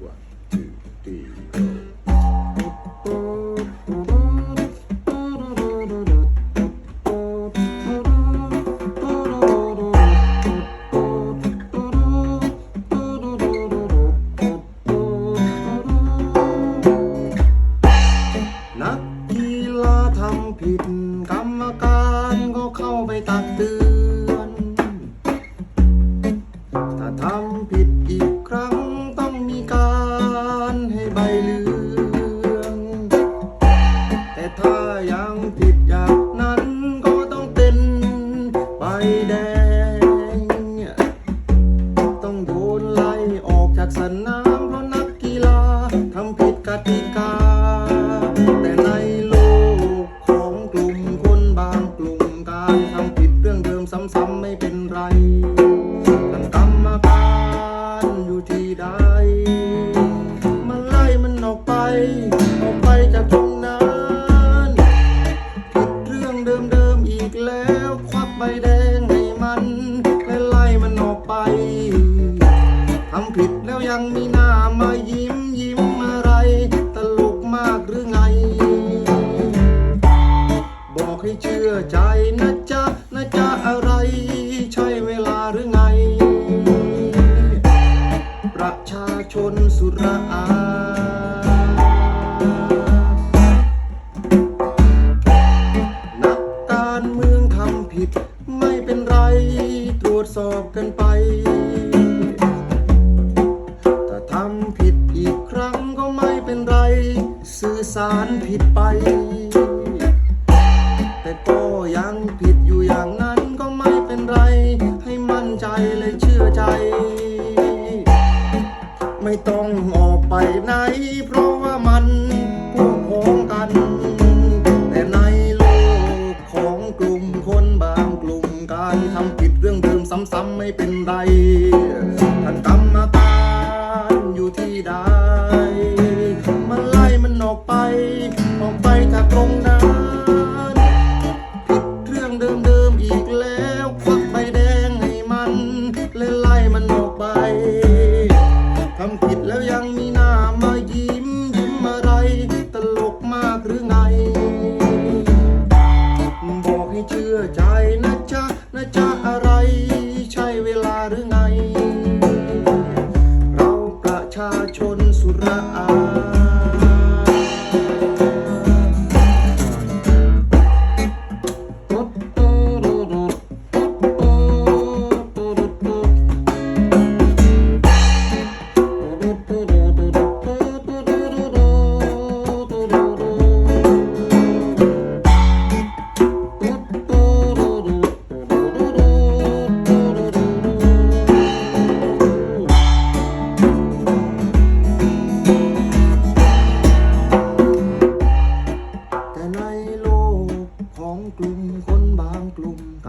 one two three นักกีฬาทำผิดกรรมการก็เข้าไปตักเตือน ผิดกติกา แต่ในโลกของกลุ่มคนบางกลุ่มการทำผิดเรื่องเดิมซ้ำๆไม่เป็นไรท่านกรรมการอยู่ที่ใดมันไล่มันออกไป ออกไปจากตรงนั้นผิดเรื่องเดิมๆอีกแล้วควักใบแดงให้มันและไล่มันออกไปทำผิดแล้วยังมี หรือไง ประชาชนสุรอานักการเมืองทำผิด ไม่เป็นไร ตรวจสอบกันไป ถ้าทำผิดอีกครั้งก็ไม่เป็นไร สื่อสารผิดไป แต่ก็ยังผิดอยู่อย่างนั้นก็ไม่เป็นไรให้ นใจเลยเชื่อใจ ไม่ต้องออกไปไหน เพราะว่ามันพวกพ้องกัน แต่ในโลกของกลุ่มคนบางกลุ่มการทำผิดเรื่องเดิมซ้ำๆไม่เป็นไร ทำผิดแล้วยังมีหน้ามายิ้มยิ้มอะไร ตลกมากหรือไง บอกให้เชื่อใจนะจ๊ะนะจ๊ะอะไร ใช่เวลาหรือไง เราประชาชน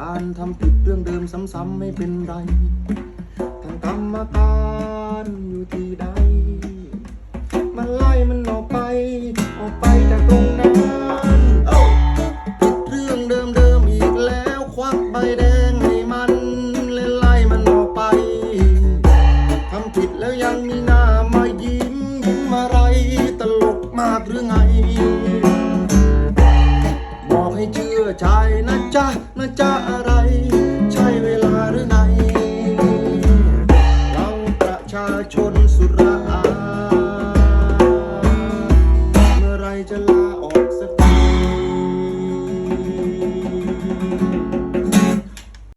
การทำผิดเรื่องเดิมซ้ำๆไม่เป็นไรท่านกรรมการอยู่ที่ใด มันไล่มันออกไป ออกไปจากตรงนั้นผิดเรื่องเดิมๆอีกแล้วควักใบแดงให้มันและไล่มันออกไปทำผิดแล้วยังมีหน้ามายิ้มยิ้มอะไรตลกมากหรือไงบอกให้เชื่อใจนะจ๊ะ นะจ๊ะ